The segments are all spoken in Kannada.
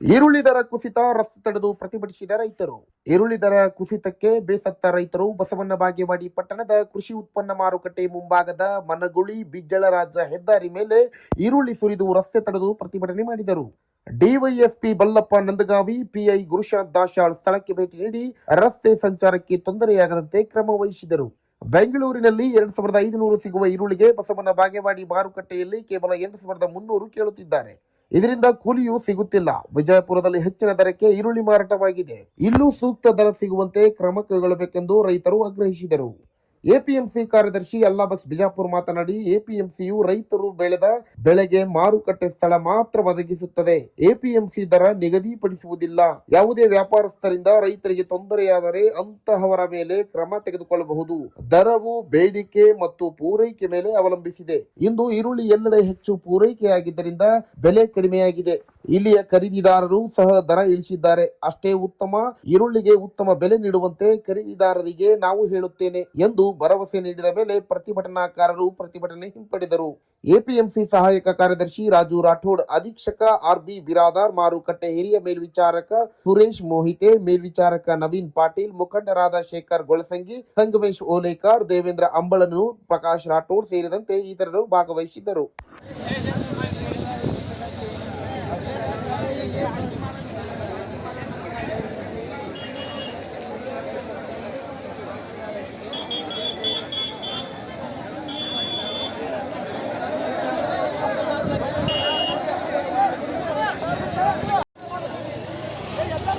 ಈರುಳ್ಳಿ ದರ ಕುಸಿತ ರಸ್ತೆ ತಡೆದು ಪ್ರತಿಭಟಿಸಿದ ರೈತರು. ಈರುಳ್ಳಿ ದರ ಕುಸಿತಕ್ಕೆ ಬೇಸತ್ತ ರೈತರು ಬಸವಣ್ಣ ಬಾಗೇವಾಡಿ ಪಟ್ಟಣದ ಕೃಷಿ ಉತ್ಪನ್ನ ಮಾರುಕಟ್ಟೆ ಮುಂಭಾಗದ ಮನಗುಳಿ ಬಿಜ್ಜಳರಾಜ ಹೆದ್ದಾರಿ ಮೇಲೆ ಈರುಳ್ಳಿ ಸುರಿದು ರಸ್ತೆ ತಡೆದು ಪ್ರತಿಭಟನೆ ಮಾಡಿದರು. ಡಿವೈಎಸ್ಪಿ ಬಲ್ಲಪ್ಪ ನಂದಗಾವಿ ಪಿಐ ಗುರುಶಾಂತ್ ದಾಶಾಳ್ ಸ್ಥಳಕ್ಕೆ ಭೇಟಿ ನೀಡಿ ರಸ್ತೆ ಸಂಚಾರಕ್ಕೆ ತೊಂದರೆಯಾಗದಂತೆ ಕ್ರಮ ವಹಿಸಿದರು. ಬೆಂಗಳೂರಿನಲ್ಲಿ ಎರಡ್ ಸಾವಿರದ ಐದುನೂರು ಸಿಗುವ ಈರುಳ್ಳಿಗೆ ಬಸವನ ಬಾಗೇವಾಡಿ ಮಾರುಕಟ್ಟೆಯಲ್ಲಿ ಕೇವಲ ಎಂಟು ಸಾವಿರದ ಮುನ್ನೂರು ಕೇಳುತ್ತಿದ್ದಾರೆ. ಇದರಿಂದ ಕೂಲಿಯೂ ಸಿಗುತ್ತಿಲ್ಲ. ವಿಜಯಪುರದಲ್ಲಿ ಹೆಚ್ಚಿನ ದರಕ್ಕೆ ಈರುಳ್ಳಿ ಮಾರಾಟವಾಗಿದೆ. ಇಲ್ಲೂ ಸೂಕ್ತ ದರ ಸಿಗುವಂತೆ ಕ್ರಮ ಕೈಗೊಳ್ಳಬೇಕೆಂದು ರೈತರು ಆಗ್ರಹಿಸಿದರು. ಎಪಿಎಂಸಿ ಕಾರ್ಯದರ್ಶಿ ಅಲ್ಲಾಬಕ್ಸ್ ಬಿಜಾಪುರ್ ಮಾತನಾಡಿ, ಎಪಿಎಂಸಿಯು ರೈತರು ಬೆಳೆದ ಬೆಳೆಗೆ ಮಾರುಕಟ್ಟೆ ಸ್ಥಳ ಮಾತ್ರ ಒದಗಿಸುತ್ತದೆ. ಎಪಿಎಂಸಿ ದರ ನಿಗದಿಪಡಿಸುವುದಿಲ್ಲ. ಯಾವುದೇ ವ್ಯಾಪಾರಸ್ಥರಿಂದ ರೈತರಿಗೆ ತೊಂದರೆಯಾದರೆ ಅಂತಹವರ ಮೇಲೆ ಕ್ರಮ ತೆಗೆದುಕೊಳ್ಳಬಹುದು. ದರವು ಬೇಡಿಕೆ ಮತ್ತು ಪೂರೈಕೆ ಮೇಲೆ ಅವಲಂಬಿಸಿದೆ. ಇಂದು ಈರುಳ್ಳಿ ಎಲ್ಲೆಡೆ ಹೆಚ್ಚು ಪೂರೈಕೆಯಾಗಿದ್ದರಿಂದ ಬೆಲೆ ಕಡಿಮೆಯಾಗಿದೆ. ಇಲ್ಲಿಯ ಖರೀದಿದಾರರು ಸಹ ದರ ಇಳಿಸಿದ್ದಾರೆ. ಅಷ್ಟೇ ಉತ್ತಮ, ಈರುಳ್ಳಿಗೆ ಉತ್ತಮ ಬೆಲೆ ನೀಡುವಂತೆ ಖರೀದಿದಾರರಿಗೆ ನಾವು ಹೇಳುತ್ತೇನೆ ಎಂದು ಭರವಸೆ ನೀಡಿದ ಮೇಲೆ ಪ್ರತಿಭಟನಾಕಾರರು ಪ್ರತಿಭಟನೆ ಹಿಂಪಡೆದರು. ಎಪಿಎಂಸಿ ಸಹಾಯಕ ಕಾರ್ಯದರ್ಶಿ ರಾಜು ರಾಠೋಡ್, ಅಧೀಕ್ಷಕ ಆರ್ ಬಿ ಬಿರಾದಾರ್, ಮಾರುಕಟ್ಟೆ ಹಿರಿಯ ಮೇಲ್ವಿಚಾರಕ ಸುರೇಶ್ ಮೋಹಿತೆ, ಮೇಲ್ವಿಚಾರಕ ನವೀನ್ ಪಾಟೀಲ್, ಮುಖಂಡರಾದ ಶೇಖರ್ ಗೊಳಸಂಗಿ, ಸಂಗಮೇಶ್ ಓಲೇಕರ್, ದೇವೇಂದ್ರ ಅಂಬಳನೂರ್, ಪ್ರಕಾಶ್ ರಾಠೋಡ್ ಸೇರಿದಂತೆ ಇತರರು ಭಾಗವಹಿಸಿದ್ದರು.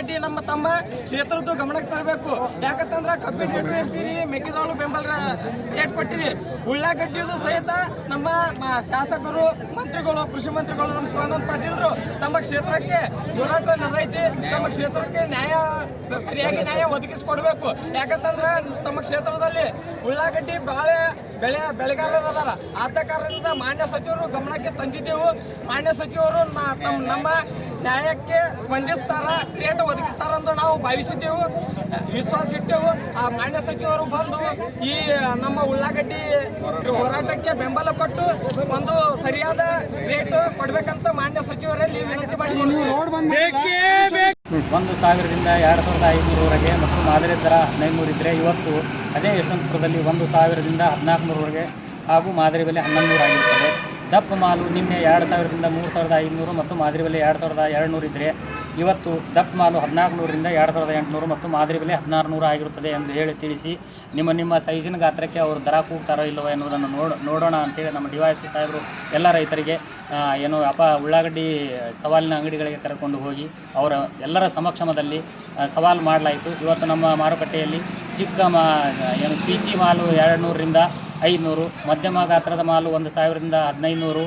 ಉಳ್ಳಾಗಡ್ಡಿ ನಮ್ಮ ತಮ್ಮ ಕ್ಷೇತ್ರದ್ದು ಗಮನಕ್ಕೆ ತರಬೇಕು. ಯಾಕಂತಂದ್ರ ಕಬ್ಬಿನ ರೇಟ್ ಏರ್ಸಿರಿ, ಮೆಕ್ಕೆಜೋಳ ಬೆಂಬಲ ರೇಟ್ ಕೊಟ್ಟಿರಿ. ಉಳ್ಳಾಗಡ್ಡಿದು ಸಹಿತ ನಮ್ಮ ಶಾಸಕರು, ಮಂತ್ರಿಗಳು, ಕೃಷಿ ಮಂತ್ರಿಗಳು ನಮ್ಮ ಶಿವಾನಂದ ಪಾಟೀಲ್ರು ತಮ್ಮ ಕ್ಷೇತ್ರಕ್ಕೆ ಹೋರಾಟ ನಡೆದೈತಿ. ತಮ್ಮ ಕ್ಷೇತ್ರಕ್ಕೆ ನ್ಯಾಯ ಸರಿಯಾಗಿ ನ್ಯಾಯ ಒದಗಿಸಿಕೊಡ್ಬೇಕು. ಯಾಕಂತಂದ್ರ ತಮ್ಮ ಕ್ಷೇತ್ರದಲ್ಲಿ ಉಳ್ಳಾಗಡ್ಡಿ ಬಾಳೆ ಬೆಳೆ, ಬೆಳೆಗಾರರು ಅದಾರ. ಆದ ಕಾರಣದಿಂದ ಮಾನ್ಯ ಸಚಿವರು ಗಮನಕ್ಕೆ ತಂದಿದ್ದೆವು. ಮಾನ್ಯ ಸಚಿವರು ನಮ್ಮ ನ್ಯಾಯಕ್ಕೆ ಸ್ಪಂದಿಸ್ತಾರ ಕ್ರಿಯೇಟ್ ಒದಗಿಸ್ತಾರ ಅಂತ ನಾವು ಭಾವಿಸಿದ್ದೆವು ವಿಶ್ವಾಸ ಇಟ್ಟೆವು. ಆ ಮಾನ್ಯ ಸಚಿವರು ಬಂದು ಈ ನಮ್ಮ ಉಳ್ಳಾಗಡ್ಡಿ ಹೋರಾಟಕ್ಕೆ ಬೆಂಬಲ ಕೊಟ್ಟು ಒಂದು ಸರಿಯಾದ ರೇಟ್ ಕೊಡ್ಬೇಕಂತ ಮಾನ್ಯ ಸಚಿವರಲ್ಲಿ ವಿನಂತಿ ಮಾಡಿ ಒಂದು ಸಾವಿರದಿಂದ ಎರಡು ಸಾವಿರದ ಐನೂರವರೆಗೆ ಮತ್ತು ಮಾದರಿ ದರ ಹದಿನೈದುನೂರು ಇದ್ದರೆ ಇವತ್ತು ಅದೇ ಯಶವಂತಪುರದಲ್ಲಿ ಒಂದು ಸಾವಿರದಿಂದ ಹದಿನಾಲ್ಕುನೂರವರೆಗೆ ಹಾಗೂ ಮಾದರಿ ಬೆಲೆ ಹನ್ನೊಂದು ನೂರು ಆಗಿರುತ್ತದೆ ದಪ್ಪ ಮಾಲು ನಿನ್ನೆ ಎರಡು ಸಾವಿರದಿಂದ ಮೂರು ಸಾವಿರದ ಐದುನೂರು ಮತ್ತು ಮಾದರಿ ಬೆಲೆ ಎರಡು ಸಾವಿರದ ಎರಡು ನೂರು ಇದ್ದರೆ ಇವತ್ತು ದಪ್ಪ ಮಾಲು ಹದಿನಾಲ್ಕು ನೂರರಿಂದ ಎರಡು ಸಾವಿರದ ಎಂಟುನೂರು ಮತ್ತು ಮಾದರಿ ಬೆಲೆ ಹದಿನಾರು ನೂರು ಆಗಿರುತ್ತದೆ ಎಂದು ಹೇಳಿ ತಿಳಿಸಿ ನಿಮ್ಮ ನಿಮ್ಮ ಸೈಜಿನ ಗಾತ್ರಕ್ಕೆ ಅವರು ದರ ಕೂಗ್ತಾರೋ ಇಲ್ಲವೋ ಎನ್ನುವುದನ್ನು ನೋಡ ನೋಡೋಣ ಅಂತೇಳಿ ನಮ್ಮ ಡಿ ವೈ ಸಾಹೇಬರು ಎಲ್ಲ ರೈತರಿಗೆ ಏನು ಅಪ ಉಳ್ಳಾಗಡ್ಡಿ ಸವಾಲಿನ ಅಂಗಡಿಗಳಿಗೆ ಕರ್ಕೊಂಡು ಹೋಗಿ ಅವರ ಎಲ್ಲರ ಸಮಕ್ಷಮದಲ್ಲಿ ಸವಾಲು ಮಾಡಲಾಯಿತು. ಇವತ್ತು ನಮ್ಮ ಮಾರುಕಟ್ಟೆಯಲ್ಲಿ ಚಿಕ್ಕ ಮಾ ಏನು ಪೀಚಿ ಮಾಲು ಎರಡು ನೂರರಿಂದ ಐದುನೂರು ಮಧ್ಯಮ ಗಾತ್ರದ ಮಾಲು ಒಂದು ಸಾವಿರದಿಂದ ಹದಿನೈದುನೂರು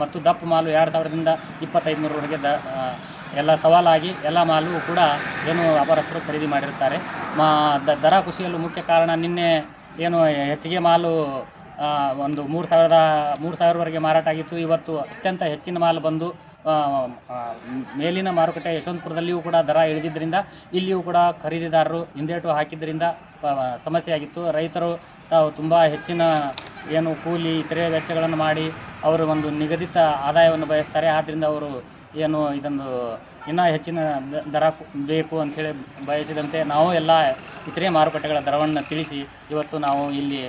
ಮತ್ತು ದಪ್ಪ ಮಾಲು ಎರಡು ಸಾವಿರದಿಂದ ಇಪ್ಪತ್ತೈದು ನೂರವರೆಗೆ ದ ಎಲ್ಲ ಸವಾಲಾಗಿ ಎಲ್ಲ ಮಾಲು ಕೂಡ ಏನು ವ್ಯಾಪಾರಸ್ಥರು ಖರೀದಿ ಮಾಡಿರ್ತಾರೆ ಮಾ ದರ ಕುಸಿಯಲು ಮುಖ್ಯ ಕಾರಣ ನಿನ್ನೆ ಏನು ಹೆಚ್ಚಿಗೆ ಮಾಲು ಒಂದು ಮೂರು ಸಾವಿರದ, ಮೂರು ಸಾವಿರವರೆಗೆ ಮಾರಾಟ ಆಗಿತ್ತು. ಇವತ್ತು ಅತ್ಯಂತ ಹೆಚ್ಚಿನ ಮಾಲು ಬಂದು ಮೇಲಿನ ಮಾರುಕಟ್ಟೆ ಯಶವಂತಪುರದಲ್ಲಿಯೂ ಕೂಡ ದರ ಇಳಿದಿದ್ದರಿಂದ ಇಲ್ಲಿಯೂ ಕೂಡ ಖರೀದಿದಾರರು ಹಿಂದೇಟು ಹಾಕಿದ್ದರಿಂದ ಸಮಸ್ಯೆ ಸಮಸ್ಯೆಯಾಗಿತ್ತು ರೈತರು ತಾವು ತುಂಬ ಹೆಚ್ಚಿನ ಏನು ಕೂಲಿ ಇತರೆ ವೆಚ್ಚಗಳನ್ನು ಮಾಡಿ ಅವರು ಒಂದು ನಿಗದಿತ ಆದಾಯವನ್ನು ಬಯಸ್ತಾರೆ. ಆದ್ದರಿಂದ ಅವರು ಏನು ಇದೊಂದು ಇನ್ನೂ ಹೆಚ್ಚಿನ ದರ ಬೇಕು ಅಂಥೇಳಿ ಬಯಸಿದಂತೆ ನಾವು ಎಲ್ಲ ಇತರೆ ಮಾರುಕಟ್ಟೆಗಳ ದರವನ್ನು ತಿಳಿಸಿ ಇವತ್ತು ನಾವು ಇಲ್ಲಿ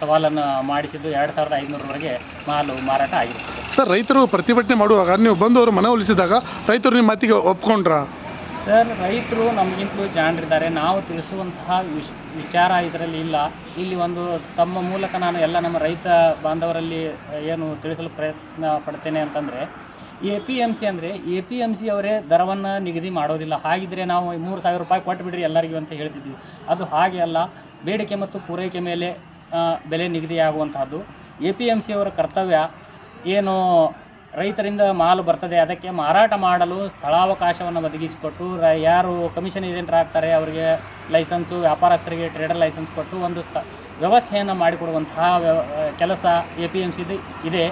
ಸವಾಲನ್ನು ಮಾಡಿಸಿದ್ದು ಎರಡು ಸಾವಿರದ ಐದುನೂರವರೆಗೆ ಮಾಲು ಮಾರಾಟ ಆಗಿರುತ್ತದೆ ಸರ್ ರೈತರು ಪ್ರತಿಭಟನೆ ಮಾಡುವಾಗ ನೀವು ಬಂದು ಅವರು ಮನವೊಲಿಸಿದಾಗ ರೈತರು ನಿಮ್ಮ ಮಾತಿಗೆ ಒಪ್ಕೊಂಡ್ರಾ? ಸರ್ ರೈತರು ನಮಗಿಂತಲೂ ಜಾಣರಿದ್ದಾರೆ ನಾವು ತಿಳಿಸುವಂತಹ ವಿಶ್ ವಿಚಾರ ಇದರಲ್ಲಿ ಇಲ್ಲ. ಇಲ್ಲಿ ಒಂದು ತಮ್ಮ ಮೂಲಕ ನಾನು ಎಲ್ಲ ನಮ್ಮ ರೈತ ಬಾಂಧವರಲ್ಲಿ ಏನು ತಿಳಿಸಲು ಪ್ರಯತ್ನ ಪಡ್ತೇನೆ ಅಂತಂದರೆ ಎ ಪಿ ಎಂ ಸಿ ಅಂದರೆ ಎ ಪಿ ಎಂ ಸಿ ಅವರೇ ದರವನ್ನು ನಿಗದಿ ಮಾಡೋದಿಲ್ಲ. ಹಾಗಿದ್ರೆ ನಾವು ಮೂರು ಸಾವಿರ ರೂಪಾಯಿ ಕೊಟ್ಟುಬಿಡ್ರಿ ಎಲ್ಲರಿಗೂ ಅಂತ ಹೇಳ್ತಿದ್ವಿ. ಅದು ಹಾಗೆ ಅಲ್ಲ. ಬೇಡಿಕೆ ಮತ್ತು ಪೂರೈಕೆ ಮೇಲೆ ಬೆಲೆ ನಿಗದಿಯಾಗುವಂತಹದ್ದು. ಎ ಪಿ ಎಂ ಸಿ ಅವರ ಕರ್ತವ್ಯ ಏನು ರೈತರಿಂದ ಮಾಲು ಬರ್ತದೆ. ಅದಕ್ಕೆ ಮಾರಾಟ ಮಾಡಲು ಸ್ಥಳಾವಕಾಶವನ್ನು ಒದಗಿಸಿಕೊಟ್ಟು, ರ, ಯಾರು ಕಮಿಷನ್ ಏಜೆಂಟ್ ಆಗ್ತಾರೆ, ಅವರಿಗೆ ಲೈಸೆನ್ಸು ವ್ಯಾಪಾರಸ್ಥರಿಗೆ ಟ್ರೇಡರ್ ಲೈಸೆನ್ಸ್ ಕೊಟ್ಟು ಒಂದು ಸ್ಥ ವ್ಯವಸ್ಥೆಯನ್ನು ಮಾಡಿಕೊಡುವಂತಹ ವ್ಯವ ಕೆಲಸ ಎ ಪಿ ಎಂ ಸಿದು ಇದೆ.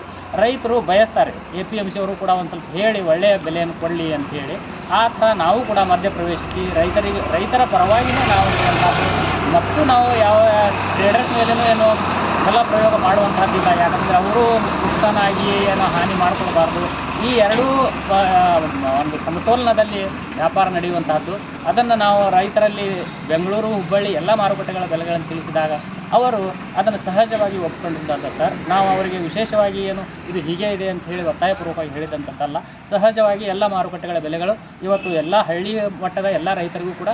ರೈತರು ಬಯಸ್ತಾರೆ. ಎ ಪಿ ಎಂ ಸಿ ಅವರು ಕೂಡ ಒಂದು ಸ್ವಲ್ಪ ಹೇಳಿ, ಒಳ್ಳೆಯ ಬೆಲೆಯನ್ನು ಕೊಡಲಿ ಅಂತ ಹೇಳಿ. ಆ ಥರ ನಾವು ಕೂಡ ಮಧ್ಯ ಪ್ರವೇಶಿಸಿ ರೈತರಿಗೆ, ರೈತರ ಪರವಾಗಿಯೇ ನಾವು ಮತ್ತು ನಾವು ಯಾವ ಟ್ರೇಡರ್ಸ್ ಮೇಲೆಯೂ ಏನು ಎಲ್ಲ ಪ್ರಯೋಗ ಮಾಡುವಂಥದ್ದಿಲ್ಲ ಯಾಕಂದರೆ ಅವರು ನುಕ್ಸಾನಾಗಿ ಏನೋ ಹಾನಿ ಮಾಡ್ಕೊಳ್ಬಾರ್ದು. ಈ ಎರಡೂ ಒಂದು ಸಮತೋಲನದಲ್ಲಿ ವ್ಯಾಪಾರ ನಡೆಯುವಂತಹದ್ದು. ಅದನ್ನು ನಾವು ರೈತರಲ್ಲಿ ಬೆಂಗಳೂರು, ಹುಬ್ಬಳ್ಳಿ ಎಲ್ಲ ಮಾರುಕಟ್ಟೆಗಳ ಬೆಲೆಗಳನ್ನು ತಿಳಿಸಿದಾಗ ಅವರು ಅದನ್ನು ಸಹಜವಾಗಿ ಒಪ್ಕೊಂಡಿದ್ದಲ್ಲ ಸರ್. ನಾವು ಅವರಿಗೆ ವಿಶೇಷವಾಗಿ ಏನು, ಇದು ಹೀಗೆ ಇದೆ ಅಂತ ಹೇಳಿ ಒತ್ತಾಯಪೂರ್ವಕವಾಗಿ ಹೇಳಿದಂಥದ್ದಲ್ಲ ಸಹಜವಾಗಿ ಎಲ್ಲ ಮಾರುಕಟ್ಟೆಗಳ ಬೆಲೆಗಳು ಇವತ್ತು ಎಲ್ಲ ಹಳ್ಳಿ ಮಟ್ಟದ ಎಲ್ಲ ರೈತರಿಗೂ ಕೂಡ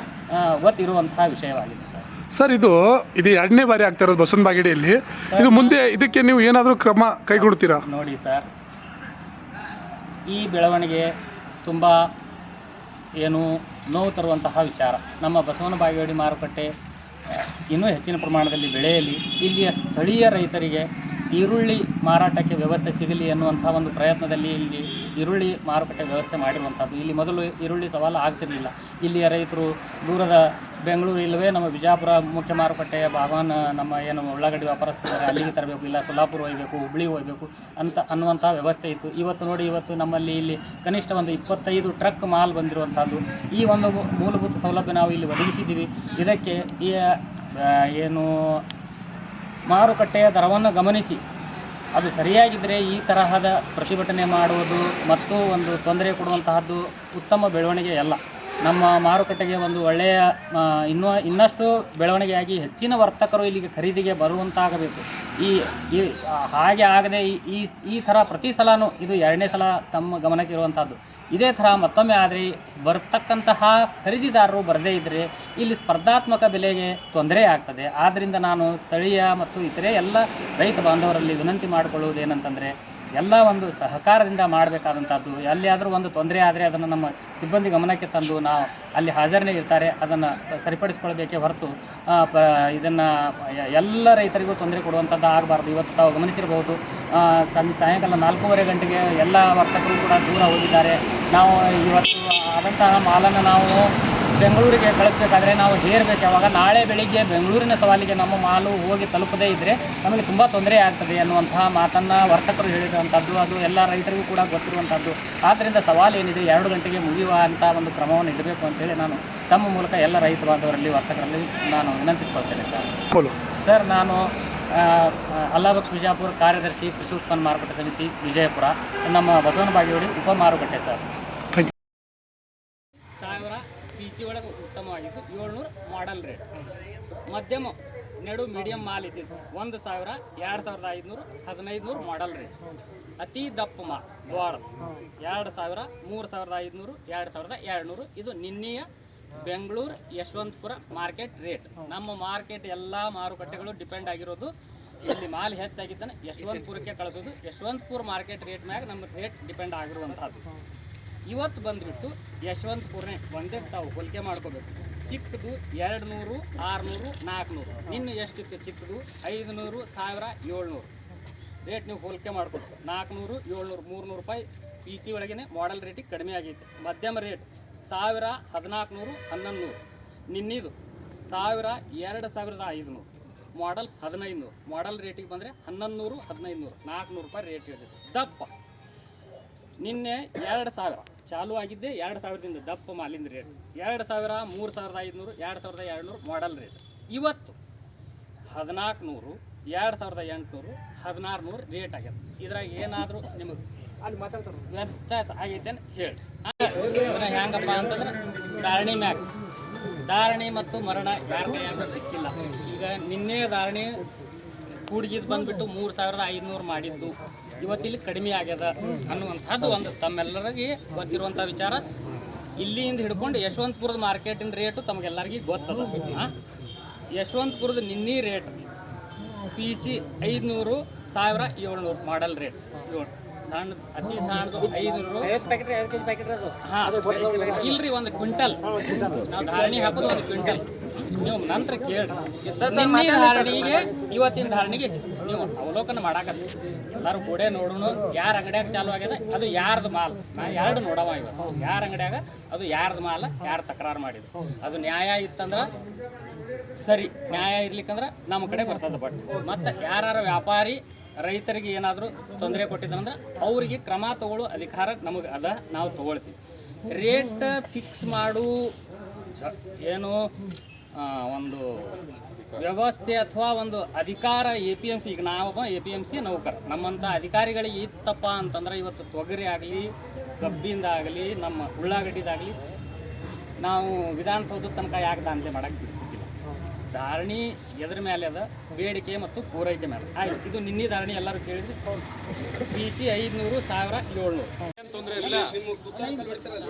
ಗೊತ್ತಿರುವಂತಹ ವಿಷಯವಾಗಿದೆ. ಸರ್ ಇದು ಇದು ಎರಡನೇ ಬಾರಿ ಆಗ್ತಾ ಇರೋದು ಬಸವನ ಬಾಗಿಡಿಯಲ್ಲಿ. ಇದು ಮುಂದೆ ಇದಕ್ಕೆ ನೀವು ಏನಾದರೂ ಕ್ರಮ ಕೈಗೊಡ್ತೀರಾ ನೋಡಿ ಸರ್ ಈ ಬೆಳವಣಿಗೆ ತುಂಬ ಏನು ನೋವು ತರುವಂತಹ ವಿಚಾರ. ನಮ್ಮ ಬಸವನ ಬಾಗಿಡಿ ಮಾರುಕಟ್ಟೆ ಇನ್ನೂ ಹೆಚ್ಚಿನ ಪ್ರಮಾಣದಲ್ಲಿ ಬೆಳೆಯಲಿ ಇಲ್ಲಿಯ ಸ್ಥಳೀಯ ರೈತರಿಗೆ ಈರುಳ್ಳಿ ಮಾರಾಟಕ್ಕೆ ವ್ಯವಸ್ಥೆ ಸಿಗಲಿ ಅನ್ನುವಂಥ ಒಂದು ಪ್ರಯತ್ನದಲ್ಲಿ ಇಲ್ಲಿ ಈರುಳ್ಳಿ ಮಾರುಕಟ್ಟೆ ವ್ಯವಸ್ಥೆ ಮಾಡಿರುವಂಥದ್ದು. ಇಲ್ಲಿ ಮೊದಲು ಈರುಳ್ಳಿ ಸವಾಲು ಆಗ್ತಿರಲಿಲ್ಲ. ಇಲ್ಲಿಯ ರೈತರು ದೂರದ ಬೆಂಗಳೂರು ಇಲ್ಲವೇ ನಮ್ಮ ಬಿಜಾಪುರ ಮುಖ್ಯ ಮಾರುಕಟ್ಟೆಯ ಭಾಗವನ್ನ ನಮ್ಮ ಏನು ಉಳ್ಳಾಗಡ್ಡಿ ವ್ಯಾಪಾರಸ್ಥರು ಅಲ್ಲಿಗೆ ತರಬೇಕು, ಇಲ್ಲ ಸೊಲ್ಲಾಪುರ ಒಯ್ಬೇಕು ಹುಬ್ಳಿ ಒಯ್ಬೇಕು ಅಂತ ಅನ್ನುವಂಥ ವ್ಯವಸ್ಥೆ ಇತ್ತು. ಇವತ್ತು ನೋಡಿ ಇವತ್ತು ನಮ್ಮಲ್ಲಿ ಇಲ್ಲಿ ಕನಿಷ್ಠ ಒಂದು ಇಪ್ಪತ್ತೈದು ಟ್ರಕ್ ಮಾಲ್ ಬಂದಿರುವಂಥದ್ದು. ಈ ಒಂದು ಮೂಲಭೂತ ಸೌಲಭ್ಯ ನಾವು ಇಲ್ಲಿ ಒದಗಿಸಿದ್ದೀವಿ. ಇದಕ್ಕೆ ಈ ಏನು ಮಾರುಕಟ್ಟೆಯ ದರವನ್ನು ಗಮನಿಸಿ. ಅದು ಸರಿಯಾಗಿದ್ದರೆ ಈ ತರಹದ ಪ್ರತಿಭಟನೆ ಮಾಡುವುದು ಮತ್ತು ಒಂದು ತೊಂದರೆ ಕೊಡುವಂತಹದ್ದು ಉತ್ತಮ ಬೆಳವಣಿಗೆ ಅಲ್ಲ. ನಮ್ಮ ಮಾರುಕಟ್ಟೆಗೆ ಒಂದು ಒಳ್ಳೆಯ ಇನ್ನು ಇನ್ನೂ ಇನ್ನಷ್ಟು ಬೆಳವಣಿಗೆಯಾಗಿ ಹೆಚ್ಚಿನ ವರ್ತಕರು ಇಲ್ಲಿಗೆ ಖರೀದಿಗೆ ಬರುವಂತಾಗಬೇಕು. ಈ ಈ ಹಾಗೆ ಆಗದೆ ಈ- ಈ ಥರ ಪ್ರತಿ ಸಲನೂ ಇದು ಎರಡನೇ ಸಲ ತಮ್ಮ ಗಮನಕ್ಕೆ ಇರುವಂಥದ್ದು. ಇದೇ ಥರ ಮತ್ತೊಮ್ಮೆ ಆದರೆ ಬರ್ತಕ್ಕಂತಹ ಖರೀದಿದಾರರು ಬರದೇ ಇದ್ದರೆ ಇಲ್ಲಿ ಸ್ಪರ್ಧಾತ್ಮಕ ಬೆಲೆಗೆ ತೊಂದರೆ ಆಗ್ತದೆ. ಆದ್ದರಿಂದ ನಾನು ಸ್ಥಳೀಯ ಮತ್ತು ಇತರೆ ಎಲ್ಲ ರೈತ ಬಾಂಧವರಲ್ಲಿ ವಿನಂತಿ ಮಾಡಿಕೊಳ್ಳುವುದೇನಂತಂದರೆ ಎಲ್ಲ ಒಂದು ಸಹಕಾರದಿಂದ ಮಾಡಬೇಕಾದಂಥದ್ದು. ಎಲ್ಲಿಯಾದರೂ ಒಂದು ತೊಂದರೆ ಆದರೆ ಅದನ್ನು ನಮ್ಮ ಸಿಬ್ಬಂದಿ ಗಮನಕ್ಕೆ ತಂದು ನಾವು ಅಲ್ಲಿ ಹಾಜರನೇ ಇರ್ತಾರೆ, ಅದನ್ನು ಸರಿಪಡಿಸ್ಕೊಳ್ಬೇಕೇ ಹೊರತು ಪ, ಇದನ್ನು ಎಲ್ಲ ರೈತರಿಗೂ ತೊಂದರೆ ಕೊಡುವಂಥದ್ದು ಆಗಬಾರ್ದು. ಇವತ್ತು ತಾವು ಗಮನಿಸಿರಬಹುದು ಸಂಜೆ ಸಾಯಂಕಾಲ ನಾಲ್ಕೂವರೆ ಗಂಟೆಗೆ ಎಲ್ಲ ವರ್ತಕರು ಕೂಡ ದೂರ ಹೋಗಿದ್ದಾರೆ. ನಾವು ಇವತ್ತು ಆದಂತಹ ಮಾಲನ್ನು ನಾವು ಬೆಂಗಳೂರಿಗೆ ಕಳಿಸ್ಬೇಕಾದ್ರೆ ನಾವು ಹೇರಬೇಕು. ಯಾವಾಗ? ನಾಳೆ ಬೆಳಿಗ್ಗೆ ಬೆಂಗಳೂರಿನ ಸವಾಲಿಗೆ ನಮ್ಮ ಮಾಲು ಹೋಗಿ ತಲುಪದೇ ಇದ್ದರೆ ನಮಗೆ ತುಂಬ ತೊಂದರೆ ಆಗ್ತದೆ ಅನ್ನುವಂತಹ ಮಾತನ್ನು ವರ್ತಕರು ಹೇಳಿರುವಂಥದ್ದು ಅದು ಎಲ್ಲ ರೈತರಿಗೂ ಕೂಡ ಗೊತ್ತಿರುವಂಥದ್ದು ಆದ್ದರಿಂದ ಸವಾಲು ಏನಿದೆ? ಎರಡು ಗಂಟೆಗೆ ಮುಗಿಯುವ ಅಂತ ಒಂದು ಕ್ರಮವನ್ನು ಇಡಬೇಕು ಅಂತೇಳಿ ನಾನು ತಮ್ಮ ಮೂಲಕ ಎಲ್ಲ ರೈತ ಬಾಂಧವರಲ್ಲಿ ವರ್ತಕರಲ್ಲಿ ನಾನು ವಿನಂತಿಸ್ಕೊಳ್ತೇನೆ ಸರ್. ಸರ್ ನಾನು ಅಲ್ಲಾಬಕ್ಸ್ ಬಿಜಾಪುರ ಕಾರ್ಯದರ್ಶಿ ಕೃಷಿ ಉತ್ಪನ್ನ ಮಾರುಕಟ್ಟೆ ಸಮಿತಿ ವಿಜಯಪುರ ನಮ್ಮ ಬಸವನ ಬಾಗೇವಾಡಿ ಉಪ ಮಾರುಕಟ್ಟೆ ಸರ್. ಜಿ ಒಳಗೆ ಉತ್ತಮವಾಗಿತ್ತು ಏಳ್ನೂರು ಮಾಡಲ್ ರೇಟ್ ಮಧ್ಯಮ, ನಡು ಮೀಡಿಯಂ ಮಾಲ್ ಇದ್ದಿದ್ದು ಒಂದು ಸಾವಿರ, ಎರಡು ಸಾವಿರದ ಐದುನೂರು ಹದಿನೈದು ನೂರು ಮಾಡೆಲ್ ರೇಟ್ ಅತಿ ದಪ್ಪ ಮಾಲ್ ದ್ವಾಳ ಎರಡು ಸಾವಿರ, ಮೂರು ಸಾವಿರದ ಐದುನೂರು, ಎರಡು ಸಾವಿರದ ಎರಡುನೂರು ಇದು ನಿನ್ನೆಯ ಬೆಂಗಳೂರು ಯಶವಂತಪುರ ಮಾರ್ಕೆಟ್ ರೇಟ್ ನಮ್ಮ ಮಾರ್ಕೆಟ್ ಎಲ್ಲ ಮಾರುಕಟ್ಟೆಗಳು ಡಿಪೆಂಡ್ ಆಗಿರೋದು ಇಲ್ಲಿ ಮಾಲ್ ಹೆಚ್ಚಾಗಿದ್ದಾನೆ ಯಶವಂತಪುರಕ್ಕೆ ಕಳಿಸೋದು. ಯಶವಂತಪುರ ಮಾರ್ಕೆಟ್ ರೇಟ್ ಮ್ಯಾಗ ನಮ್ಮ ರೇಟ್ ಡಿಪೆಂಡ್ ಆಗಿರುವಂಥದ್ದು ಇವತ್ತು ಬಂದ್ಬಿಟ್ಟು ಯಶವಂತಪುರನೇ ಒಂದೇ ತಾವು ಹೋಲಿಕೆ ಮಾಡ್ಕೋಬೇಕು. ಚಿಕ್ಕದು ಎರಡು ನೂರು ಆರುನೂರು ನಾಲ್ಕುನೂರು ನಿನ್ನೆ ಎಷ್ಟಿತ್ತು ಚಿಕ್ಕದು? ಐದುನೂರು, ಸಾವಿರ, ಏಳ್ನೂರು. ರೇಟ್ ನೀವು ಹೋಲಿಕೆ ಮಾಡ್ಕೊಬೇಕು ನಾಲ್ಕುನೂರು ಏಳ್ನೂರು, ಮೂರ್ನೂರು ರೂಪಾಯಿ ಪಿ ಸಿ ಒಳಗೇನೆ ಮಾಡೆಲ್ ರೇಟಿಗೆ ಕಡಿಮೆ ಆಗೈತೆ. ಮಧ್ಯಮ ರೇಟ್ ಸಾವಿರ ಹದಿನಾಲ್ಕುನೂರು ಹನ್ನೊಂದು ನೂರು ನಿನ್ನಿದು ಸಾವಿರ, ಎರಡು ಸಾವಿರದ ಐದುನೂರು. ಮಾಡಲ್ ಹದಿನೈದು ನೂರು ಮಾಡಲ್ ರೇಟಿಗೆ ಬಂದರೆ ಹನ್ನೊಂದು ನೂರು ಹದಿನೈದು ನೂರು ನಾಲ್ಕುನೂರು ರೂಪಾಯಿ ರೇಟ್ ಇದೆ ದಪ್ಪ. ನಿನ್ನೆ ಎರಡು ಸಾವಿರ. ಚಾಲು ಆಗಿದ್ದೆ ಎರಡು ಸಾವಿರದಿಂದ ದಪ್ಪ ಮಾಲಿನ ರೇಟ್ ಎರಡು ಸಾವಿರ ಮೂರು ಸಾವಿರದ ಐದುನೂರು ಎರಡು ಸಾವಿರದ ಎರಡುನೂರು ಮಾಡಲ್ ರೇಟ್ ಇವತ್ತು ಹದಿನಾಲ್ಕು ನೂರು ಎರಡು ಸಾವಿರದ ಎಂಟುನೂರು ಹದಿನಾರು ನೂರು ರೇಟ್ ಆಗ್ಯದ ಇದ್ರಾಗ ಏನಾದರೂ ನಿಮಗೆ ಅಲ್ಲಿ ವ್ಯತ್ಯಾಸ ಆಗೈತೆ ಅಂತ ಹೇಳಿ ಹೆಂಗಪ್ಪ ಅಂತಂದ್ರೆ ಧಾರಣಿ ಮ್ಯಾಗ. ಧಾರಣಿ ಮತ್ತು ಮರಣ ಯಾರ ಕೈಯಾಗೂ ಸಿಕ್ಕಿಲ್ಲ. ಈಗ ನಿನ್ನೆ ಧಾರಣಿ ಕೂಡಿಗಿದ್ದು ಬಂದ್ಬಿಟ್ಟು ಮೂರು ಸಾವಿರದ ಐದುನೂರು ಮಾಡಿದ್ದು. ಇವತ್ತಿಲ್ಲಿ ಕಡಿಮೆ ಆಗ್ಯದ ಅನ್ನುವಂಥದ್ದು ಒಂದು. ತಮ್ಮೆಲ್ಲರಿಗೆ ಗೊತ್ತಿರುವಂಥ ವಿಚಾರ. ಇಲ್ಲಿಂದ ಹಿಡ್ಕೊಂಡು ಯಶವಂತಪುರದ ಮಾರ್ಕೆಟಿನ ರೇಟು ತಮಗೆಲ್ಲರಿಗೂ ಗೊತ್ತದ? ಯಶವಂತಪುರದ ನಿನ್ನೆ ರೇಟ್ ಪೀಚಿ ಐದುನೂರು ಸಾವಿರ ಏಳ್ನೂರು ಮಾಡಲ್ ರೇಟ್. ಏಳು ಸಣ್ಣ ಅತಿ ಸಣ್ಣದು ಐದುನೂರು. ಹಾಂ. ಇಲ್ರಿ ಒಂದು ಕ್ವಿಂಟಲ್. ನಾವು ಧಾರಣಿ ಹಾಕೋದು ಒಂದು ಕ್ವಿಂಟಲ್. ನೀವು ನಂತರ ಕೇಳಿ ನಿನ್ನೆ ಧಾರಣಿಗೆ ಇವತ್ತಿನ ಧಾರಣಿಗೆ ನೀವು ಅವಲೋಕನ ಮಾಡಾಕತ್ತಿ ಎಲ್ಲರೂ ಕೂಡ ನೋಡೋಣ ಯಾರ ಅಂಗಡಿಯಾಗ ಚಾಲು ಆಗ್ಯದ ಅದು ಯಾರ್ದು ಮಾಲ್? ನಾ ಎರಡು ನೋಡವ ಇವತ್ತು? ಯಾರ ಅಂಗಡಿಯಾಗ? ಅದು ಯಾರ್ದು ಮಾಲ? ಯಾರು ತಕರಾರು ಮಾಡಿದ್ರು ಅದು ನ್ಯಾಯ ಇತ್ತಂದ್ರೆ ಸರಿ ನ್ಯಾಯ ಇರ್ಲಿಕ್ಕಂದ್ರೆ ನಮ್ಮ ಕಡೆ ಬರ್ತದೆ ಬಟ್. ಮತ್ತು ಯಾರ ವ್ಯಾಪಾರಿ ರೈತರಿಗೆ ಏನಾದರೂ ತೊಂದರೆ ಕೊಟ್ಟಿದ್ರಂದ್ರೆ ಅವರಿಗೆ ಕ್ರಮ ತಗೊಳ್ಳೋ ಅಧಿಕಾರ ನಮಗೆ ಅದ ನಾವು ತಗೊಳ್ತೀವಿ. ರೇಟ್ ಫಿಕ್ಸ್ ಮಾಡು. ಏನು ಒಂದು ವ್ಯವಸ್ಥೆ ಅಥವಾ ಒಂದು ಅಧಿಕಾರ ಎ ಪಿ ಎಂ ಸಿ, ಈಗ ನಾವೊಬ್ಬ ಎ ಪಿ ಎಂ ಸಿ ನೌಕರ. ನಮ್ಮಂಥ ಅಧಿಕಾರಿಗಳಿಗೆ ಇತ್ತಪ್ಪ ಅಂತಂದ್ರೆ ಇವತ್ತು ತೊಗರಿ ಆಗಲಿ ಕಬ್ಬಿಂದಾಗಲಿ ನಮ್ಮ ಉಳ್ಳಾಗಡ್ಡಿದಾಗಲಿ ನಾವು ವಿಧಾನಸೌಧದ ತನಕ ಯಾಕೆ ದಾಂಧಲೆ ಮಾಡಕ್ಕೆ ಬಿಡ್ತಿದ್ದಿಲ್ಲ. ಧಾರಣಿ ಎದ್ರ ಮೇಲೆ ಅದ? ಬೇಡಿಕೆ ಮತ್ತು ಪೂರೈಕೆ ಮೇಲೆ ಆಯ್ತು, ಇದು ನಿನ್ನೆ ಧಾರಣಿ ಎಲ್ಲರೂ ಕೇಳಿದ್ರು. ಜಿ ಐದುನೂರು ಸಾವಿರ ಏಳ್ನೂರು. ತೊಂದರೆ ಇಲ್ಲ?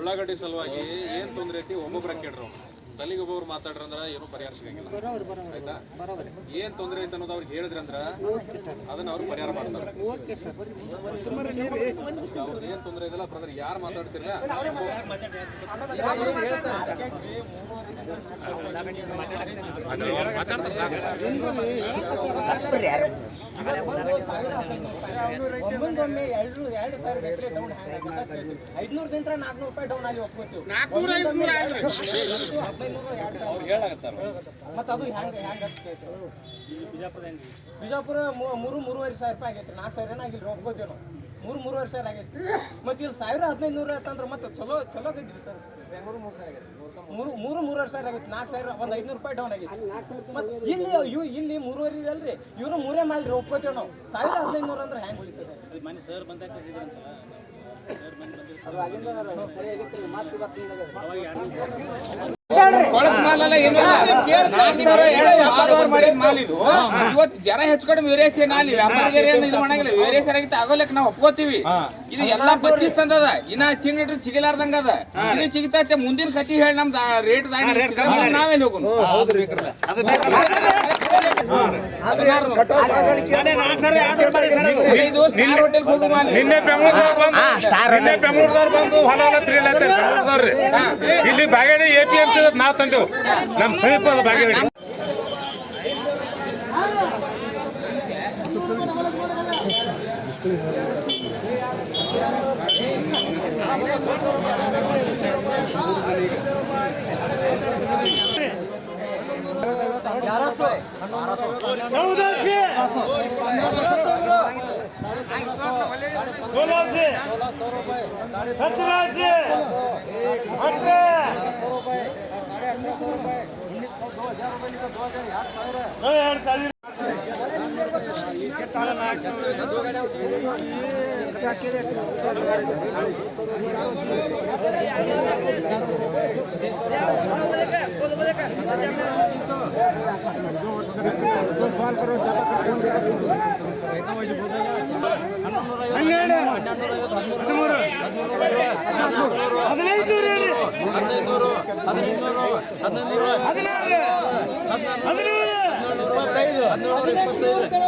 ಉಳ್ಳಾಗಡ್ಡಿ ಸಲುವಾಗಿ ಏನು ತೊಂದರೆ ಐತಿ? ಒಬ್ಬೊಬ್ರ ಕೇಳ್ರು ತಲೆಗೆ ಒಬ್ಬೊಬ್ರು ಮಾತಾಡ್ರ ಅಂದ್ರ ಏನು ಪರಿಹಾರ ಸಿಗಂಗಿಲ್ಲ. ಆಯ್ತಾ? ಏನ್ ತೊಂದರೆ ಐತೆ ಅನ್ನೋದು ಅವ್ರಿಗೆ ಹೇಳಿದ್ರಿ ಅಂದ್ರ ಅದನ್ನ ಅವ್ರು ಪರಿಹಾರ ಮಾಡ್ತಾರೆ. ಏನ್ ತೊಂದರೆ ಇದೆಲ್ಲ ಬ್ರದರ್ ಯಾರು ಮಾತಾಡ್ತಿರ್ಲ ಒಮ್ಮೊಮ್ಮೆ ಎರಡು ಎರಡು ಸಾವಿರ ಡೌನ್ ಐದ್ನೂರದಿಂದ ನಾಲ್ಕುನೂರು ರೂಪಾಯಿ ಡೌನ್ ಆಗಿ ಒಪ್ಕೋತೀವಿ ಮತ್ತೆ ಅದು ಹೆಂಗೆ ಹೆಂಗೆ ಬಿಜಾಪುರ ಮೂರು ಮೂರುವರೆ ಸಾವಿರ ರೂಪಾಯಿ ಆಗೈತಿ ನಾಲ್ಕು ಸಾವಿರ ಏನಾಗಿಲ್ಲ ಒಪ್ಕೋತೀವಿ ನಾವು ಮೂರು ಮೂರುವರೆ ಸಾವಿರ ಆಗೈತಿ ಮತ್ತೆ ಇಲ್ಲಿ ಸಾವಿರ ಹದಿನೈದು ನೂರ ಅಂತಂದ್ರೆ ಮತ್ತೆ ಚಲೋ ಚಲೋ ಆಗೈತಿ ಸರ್. ಮೂರು ಮೂರು ಮೂರುವರೆ ಸಾವಿರ ಆಗೈತಿ ನಾಲ್ಕು ಸಾವಿರ ಒಂದು ಐದುನೂರು ರೂಪಾಯಿ ಡೌನ್ ಆಗೈತೆ ಮತ್ತೆ ಇಲ್ಲಿ ಇವು ಇಲ್ಲಿ ಮೂರುವರೆ ಇದಲ್ರಿ ಅಲ್ರಿ ಇವ್ರು ಮೂರೇ ಮಾಲ್ರಿ ಒಪ್ಕೋತೀವಿ ನಾವು ಸಾವಿರ ಹದಿನೈದು ನೂರು ಅಂದ್ರೆ ಹೆಂಗೆ ಉಳಿತದೆ? ಇವತ್ತು ಜನ ಹೆಚ್ಚು ವೇರಿಯೇಷನ್ ಅಲ್ಲಿ ವ್ಯಾಪಾರ ಇದು ಮಾಡಂಗಿಲ್ಲ. ವೇರಿಯೇಷನ್ ಆಗಿತ್ತು ಆಗೋಲಕ್ ನಾವು ಒಪ್ಕೋತೀವಿ. ಇದು ಎಲ್ಲಾ ಬತ್ತೀಸ್ ತಂದದ. ಇನ್ನ ತಿಂಗಳ ಸಿಗಲಾರ್ದಂಗ ಅದ. ಇದು ಸಿಗ್ತೈತೆ ಮುಂದಿನ ಕತಿ ಹೇಳಿ ನಮ್ದ ರೇಟ್ ನಾವೇ ಹೋಗೋಣ? ಇದು ಸ್ಟಾರ್ ಹೋಟೆಲ್ ಹೋಗುವ ನಿನ್ನೆ ಬೆಂಗಳೂರದವ್ರು ಬಂದು ನಿನ್ನೆ ಬೆಂಗಳೂರದವ್ರು ಬಂದು ಹೊಲ ಇಲ್ಲಿ ಬಾಗೇಡಿ ಪಿ ಎಂ ಸಿ ನಾವು ತಂದೆವು ನಮ್ಮ ಸಮೀಪ ಅದ ಬಾಗೇಡಿ चौदहशे सोळाशे सतराशे अठरा ಎರಡು ಸಾವಿರ સાડી ಹದಿಮೂರು ಹದಿನೈದು ಹೇಳಿ ಹದಿನಾರು ಹದಿನೇಳು ಹದಿನೇಳು